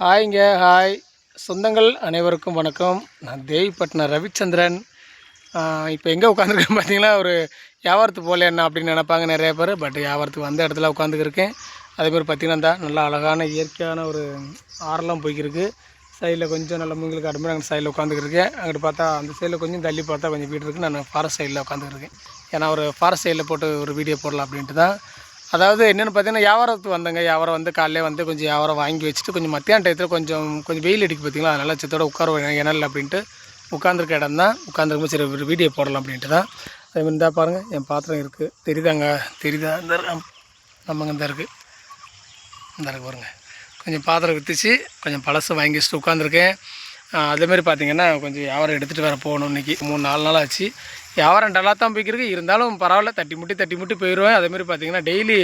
ஹாய்ங்க hi. சொந்தங்கள் அனைவருக்கும் வணக்கம். நான் தேவிப்பட்டினம் ரவிச்சந்திரன். இப்போ எங்கே உட்காந்துருக்கேன் பார்த்தீங்கன்னா ஒரு வியாபாரத்துக்கு போகல என்ன அப்படின்னு நினைப்பாங்க நிறைய பேர். பட் வியாபாரத்துக்கு வந்த இடத்துல உட்காந்துருக்கேன் அதேமாதிரி பார்த்தீங்கன்னா தான் நல்லா அழகான இயற்கையான ஒரு ஆறெல்லாம் போய்க்கிருக்கு. சைடில் கொஞ்சம் நல்ல மூங்களுக்கு அடுமை அங்கே சைடில் உட்காந்துருக்கேன் அங்கிட்டு பார்த்தா அந்த சைடில் கொஞ்சம் தள்ளி பார்த்தா கொஞ்சம் வீடு இருக்குது நான் ஃபாரஸ்ட் சைடில் உட்காந்துருக்கேன் ஏன்னா ஒரு ஃபாரஸ்ட் சைடில் போட்டு ஒரு வீடியோ போடலாம் அப்படின்ட்டு தான். அதாவது என்னென்னு பார்த்தீங்கன்னா வியாபாரத்துக்கு வந்தேங்க. வியாபாரம் வந்து காலையிலே வந்து கொஞ்சம் வியாபாரம் வாங்கி வச்சுட்டு கொஞ்சம் மத்தியான டயத்தில் கொஞ்சம் கொஞ்சம் வெயில் அடிக்கு பார்த்தீங்களா? அதனால் சித்தோட உட்கார இணல் அப்படின்ட்டு உட்காந்துருக்க இடம் தான். உட்காந்துருக்கும் சரி ஒரு வீடியோ போடலாம் அப்படின்ட்டு தான். அதே மாதிரி இருந்தால் பாருங்கள் என் பாத்திரம் இருக்குது தெரியுதாங்க? தெரியுதா? இந்த நம்மங்க இந்த இருக்குது இந்த இருக்குது பாருங்கள் கொஞ்சம் பாத்திரம் விற்றுச்சு கொஞ்சம் பழசு வாங்கி வச்சுட்டு உட்காந்துருக்கேன் அதேமாரி பார்த்தீங்கன்னா கொஞ்சம் வியாபாரம் எடுத்துகிட்டு வர போகணும் இன்றைக்கி மூணு நாலு நாள் ஆச்சு. வியாபாரம் டல்லாக தான் போய்க்கிருக்கு. இருந்தாலும் பரவாயில்ல தட்டி முட்டி தட்டி முட்டி போயிடுவேன் அதேமாரி பார்த்தீங்கன்னா டெய்லி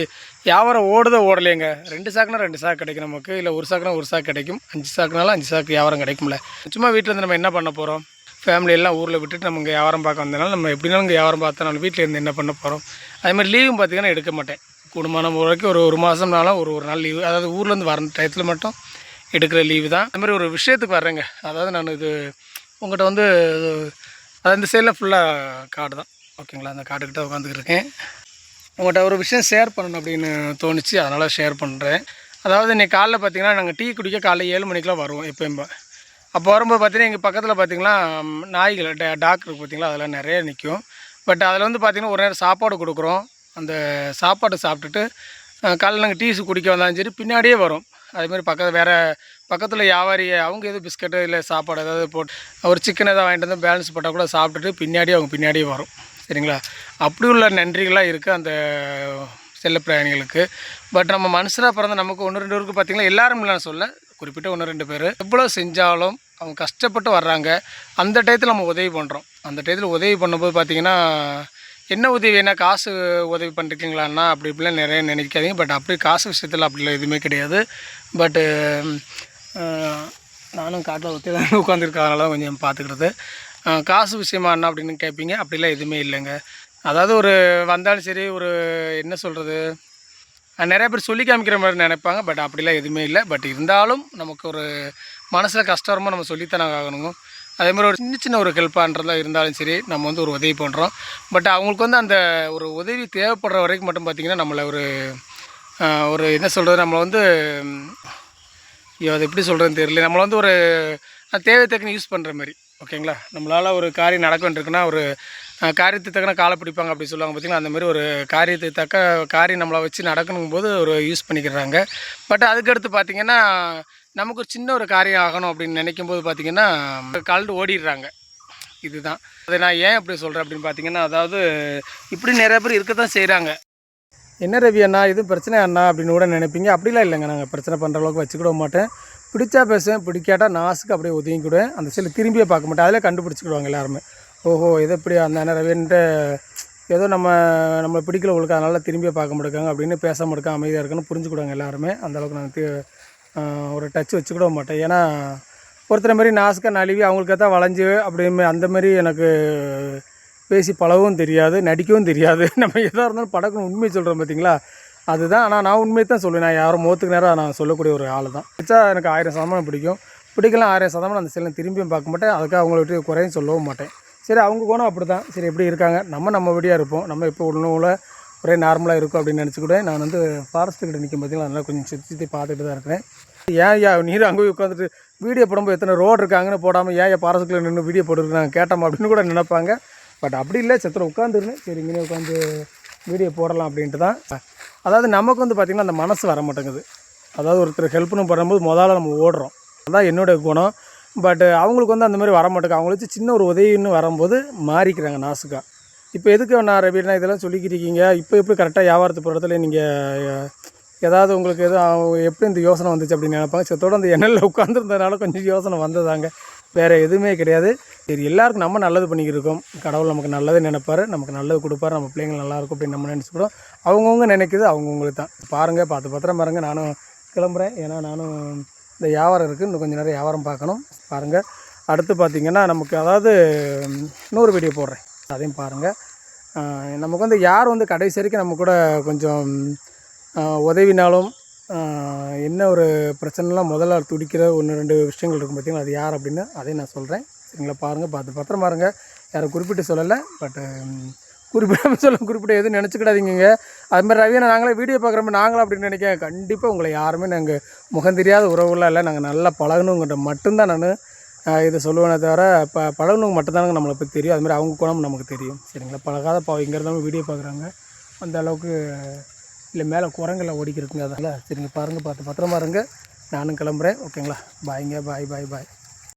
வியாபாரம் ஓடுதோ ஓடலையேங்க. ரெண்டு சாக்குனா ரெண்டு சாக்கு கிடைக்கும் நமக்கு. இல்லை ஒரு சாக்குனா ஒரு சாக்கு கிடைக்கும். அஞ்சு சாக்குனாலும் அஞ்சு சாக்கு வியாபாரம் கிடைக்கும்ல. சும்மா வீட்டில் இருந்து நம்ம என்ன பண்ண போகிறோம் ஃபேமிலி எல்லாம் ஊரில் விட்டுட்டு நம்ம இங்கே வியாபாரம் பார்க்க வந்தனால நம்ம எப்படினாலும் இங்கே வியாபாரம் பார்த்தனால வீட்டில் இருந்து என்ன பண்ண போகிறோம் அதேமாதிரி லீவும் பார்த்தீங்கன்னா எடுக்க மாட்டேன். குடும்பமான முறைக்கு ஒரு ஒரு மாதம்னாலும் ஒரு ஒரு நாள் லீவு அதாவது ஊர்லேருந்து வர டயத்தில் மட்டும் எடுக்கிற லீவு தான். அது மாதிரி ஒரு விஷயத்துக்கு வர்றேங்க. அதாவது நான் இது உங்கள்கிட்ட வந்து அது இந்த சைடில் ஃபுல்லாக காடு தான். ஓகேங்களா அந்த காட்டுக்கிட்ட உட்காந்துருக்கேன் உங்கள்கிட்ட ஒரு விஷயம் ஷேர் பண்ணணும் அப்படின்னு தோணுச்சு. அதனால் ஷேர் பண்ணுறேன் அதாவது இன்றைக்கி காலைல பார்த்தீங்கன்னா நாங்கள் டீ குடிக்க காலைல ஏழு மணிக்கெலாம் வருவோம் எப்போயும். அப்போ வரும்போது பார்த்திங்கன்னா எங்கள் பக்கத்தில் பார்த்தீங்கன்னா நாய்கள் டாக்டர் டாக்டருக்கு அதெல்லாம் நிறைய நிற்கும் பட் அதில் வந்து பார்த்திங்கன்னா ஒரு நேரம் சாப்பாடு கொடுக்குறோம். அந்த சாப்பாடு சாப்பிட்டுட்டு காலைல நாங்கள் டீஸ் குடிக்க வந்தாலும் சரி பின்னாடியே வரும். அதேமாதிரி பக்கத்தில் வேறு பக்கத்தில் வியாபாரி அவங்க எதுவும் பிஸ்கட்டு இல்லை சாப்பாடு ஏதாவது போட்டு ஒரு சிக்கன் ஏதாவது வாங்கிட்டு வந்து பேலன்ஸ் போட்டால் கூட சாப்பிட்டுட்டு பின்னாடியே அவங்க பின்னாடியே வரும். சரிங்களா? அப்படி உள்ள நன்றிகளாக இருக்குது அந்த செல்ல பிரயாணிகளுக்கு. பட் நம்ம மனுஷராக பிறந்த நமக்கு ஒன்று ரெண்டு பேருக்கு பார்த்தீங்கன்னா எல்லாரும் நான் சொல்ல குறிப்பிட்ட ஒன்று ரெண்டு பேர். எவ்வளோ செஞ்சாலும் அவங்க கஷ்டப்பட்டு வர்றாங்க. அந்த டயத்தில் நம்ம உதவி பண்ணுறோம் அந்த டயத்தில் உதவி பண்ணும்போது பார்த்திங்கன்னா என்ன உதவி என்ன காசு உதவி பண்ணுறீங்களாண்ணா அப்படி இப்படிலாம் நிறைய நினைக்காதீங்க. பட் அப்படி காசு விஷயத்தில் அப்படிலாம் எதுவுமே கிடையாது. பட்டு நானும் காட்டில் ஒத்தி தான் உட்காந்துருக்கேன் தான் கொஞ்சம் பார்த்துக்கிறது காசு விஷயமா என்ன அப்படின்னு கேட்பீங்க அப்படிலாம் எதுவுமே இல்லைங்க. அதாவது ஒரு வந்தாலும் சரி ஒரு என்ன சொல்கிறது நிறைய பேர் சொல்லி காமிக்கிற மாதிரி நினைப்பாங்க. பட் அப்படிலாம் எதுவுமே இல்லை. பட் இருந்தாலும் நமக்கு ஒரு மனசில் கஷ்டமாக நம்ம சொல்லித்தானே ஆகணுங்க. அதே மாதிரி ஒரு சின்ன சின்ன ஒரு ஹெல்ப்பான்றதாக இருந்தாலும் சரி நம்ம வந்து ஒரு உதவி பண்ணுறோம் பட் அவங்களுக்கு வந்து அந்த ஒரு உதவி தேவைப்படுற வரைக்கும் மட்டும் பார்த்திங்கன்னா நம்மளை ஒரு ஒரு என்ன சொல்கிறது நம்மளை வந்து ஐயோ அது எப்படி சொல்கிறதுன்னு தெரியல. நம்மளை வந்து ஒரு தேவை தக்கன யூஸ் பண்ணுற மாதிரி. ஓகேங்களா நம்மளால் ஒரு காரியம் நடக்க ஒரு அஹ், காரியத்துக்கு தக்கன காலை பிடிப்பாங்க அப்படி சொல்லுவாங்க பார்த்திங்கன்னா அந்த மாதிரி ஒரு காரியத்துக்கு தக்க காரியம் நம்மளை வச்சு நடக்கணுங்கும் போது ஒரு யூஸ் பண்ணிக்கிறாங்க. பட் அதுக்கடுத்து பார்த்திங்கன்னா நமக்கு ஒரு சின்ன ஒரு காரியம் ஆகணும் அப்படின்னு நினைக்கும் போது பார்த்திங்கன்னா கலந்து ஓடிடுறாங்க. இதுதான். அதை நான் ஏன் அப்படி சொல்கிறேன் அப்படின்னு பார்த்தீங்கன்னா அதாவது இப்படி நிறைய பேர் இருக்க தான் செய்கிறாங்க என்ன ரவி அண்ணா இது பிரச்சனை அண்ணா அப்படின்னு கூட நினைப்பீங்க? அப்படிலாம் இல்லைங்க. நாங்கள் பிரச்சனை பண்ணுற அளவுக்கு வச்சுக்கிட மாட்டேன். பிடிச்சா பேசுவேன் பிடிக்காட்டா நாசுக்கு அப்படியே ஒதுங்கிக்கிடுவேன். அந்த சில திரும்பியே பார்க்க மாட்டேன். அதிலே கண்டுபிடிச்சிக்கிடுவாங்க எல்லாருமே. ஓஹோ எது எப்படி அந்த அண்ணன் ரவின்ட்டு ஏதோ நம்ம நம்மளை பிடிக்கல உங்களுக்கு அதனால் திரும்பியே பார்க்க மாட்டேங்க அப்படின்னு பேச மாட்டேங்க அமைதியாக இருக்குன்னு புரிஞ்சுக்கிடுவாங்க எல்லாருமே. அந்த அளவுக்கு ஒரு டச் வச்சுக்கிட மாட்டேன். ஏன்னா ஒருத்தர் மாதிரி நாசுக்காக நழுவி அவங்களுக்கு தான் வளைஞ்சு அப்படின்னு அந்தமாரி எனக்கு பேசி பழகவும் தெரியாது நடிக்கவும் தெரியாது. நம்ம எதாக இருந்தாலும் படக்குன்னு உண்மையை சொல்கிறோம் பார்த்தீங்களா அதுதான். ஆனால் நான் உண்மையை தான் சொல்லுவேன் நான் யாரும் முகத்துக்கு நேரம் நான் சொல்லக்கூடிய ஒரு ஆள் தான். பிடிச்சா எனக்கு ஆயிரம் சதமானம் பிடிக்கும். பிடிக்கலாம் ஆயிரம் சதமானம் அந்த செல்லை திரும்பியும் பார்க்க மாட்டேன். அதுக்காக அவங்கள்ட்ட குறையும் சொல்லவும் மாட்டேன். சரி அவங்க கோணம் அப்படி தான் சரி எப்படி இருக்காங்க? நம்ம நம்ம வழியாக இருப்போம். நம்ம இப்போ உள்ள ஒரே நார்மலாக இருக்கும் அப்படின்னு நினச்சிக்கூட நான் வந்து ஃபாரஸ்ட்டு கிட்ட நிற்கும் பார்த்தீங்களா அதனால் கொஞ்சம் சுற்றி சுற்றி பார்த்துட்டு தான் இருக்கிறேன். ஏன் யா நீர் அங்கே போய் உட்காந்துட்டு வீடியோ போடும்போது எத்தனை ரோடு இருக்காங்கன்னு போடாமல் ஏன் ஏன் பாரஸ்ட்டில் நின்று வீடியோ போட்டுருக்காங்க கேட்டோம் அப்படின்னு கூட நினைப்பாங்க. பட் அப்படி இல்லை சத்திரம் உட்காந்துருன்னு சரி இங்கே உட்காந்து வீடியோ போடலாம் அப்படின்ட்டு தான். அதாவது நமக்கு வந்து பார்த்திங்கன்னா அந்த மனசு வர மாட்டேங்குது. அதாவது ஒருத்தர் ஹெல்ப்னு பண்ணும்போது முதல்ல நம்ம ஓடுறோம். அதான் என்னுடைய குணம். பட் அவங்களுக்கு வந்து அந்த மாதிரி வர மாட்டேங்குது. அவங்களுக்கு சின்ன ஒரு உதவின்னு வரும்போது மாறிக்கிறாங்க நாசுக்காக இப்போ எதுக்கு நான் ரவினா இதெல்லாம் சொல்லிக்கிருக்கீங்க இப்போ எப்படி கரெக்டாக வியாபாரத்து போகிறதுல நீங்கள் ஏதாவது உங்களுக்கு எதுவும் எப்படி இந்த யோசனை வந்துச்சு அப்படின்னு நினைப்பாங்க? சத்தோட அந்த எண்ணெயில் உட்காந்துருந்ததுனால கொஞ்சம் யோசனை வந்ததாங்க. வேறு எதுவுமே கிடையாது. சரி எல்லாருக்கும் நம்ம நல்லது பண்ணிக்கிட்டு இருக்கோம். கடவுள் நமக்கு நல்லது நினைப்பாரு. நமக்கு நல்லது கொடுப்பாரு. நம்ம பிள்ளைங்க நல்லாயிருக்கும் அப்படின்னு நம்ம நினச்சிக்கிறோம். அவங்கவுங்க நினைக்குது அவங்கவுங்களுக்கு தான். பாருங்கள் பார்த்து பத்திரம் பாருங்கள் நானும் கிளம்புறேன். ஏன்னா நானும் இந்த வியாபாரம் இருக்குது இன்னும் கொஞ்சம் நேரம் வியாபாரம் பார்க்கணும். பாருங்கள் அடுத்து பார்த்திங்கன்னா நமக்கு அதாவது இன்னொரு வீடியோ போடுறேன். அதையும் பாருங்கள் நமக்கு வந்து யார் வந்து கடைசி வரைக்கும் நம்ம கூட கொஞ்சம் உதவினாலும் என்ன ஒரு பிரச்சனைலாம் முதல்ல துடிக்கிற ஒன்று ரெண்டு விஷயங்கள் இருக்கும் பார்த்தீங்களா அது யார் அப்படின்னு அதையும் நான் சொல்கிறேன் சரிங்களா பாருங்கள் பார்த்து பத்திரம் பாருங்கள் யாரும் குறிப்பிட்டு சொல்லலை பட்டு குறிப்பிடாமல் சொல்ல குறிப்பிட்ட எதுவும் நினச்சிக்கிடாதீங்க அது மாதிரி ரவியை நாங்களே வீடியோ பார்க்குறப்ப நாங்களும் அப்படின்னு நினைக்க கண்டிப்பாக உங்களை யாருமே நாங்கள் முகம் தெரியாத உறவுலாம் இல்லை. நாங்கள் நல்லா பழகணுங்கிட்ட மட்டும்தான் நான் இதை சொல்லுவேனே தவிர ப பழகுனவங்க மட்டும்தானுங்க நம்மளை பற்றி தெரியும். அதுமாதிரி அவங்க குணம் நமக்கு தெரியும். சரிங்களா? பழகாத பாவம் இங்கே இருந்தாலும் வீடியோ பார்க்குறாங்க. அந்த அளவுக்கு இல்லை மேலே குரங்கெல்லாம் ஓடிக்கிறதுங்க அதனால் சரிங்க பாருங்கள் பார்த்து பத்திரமா இருங்க. நானும் கிளம்புறேன். ஓகேங்களா? பாய்ங்க பாய் பாய் பாய்.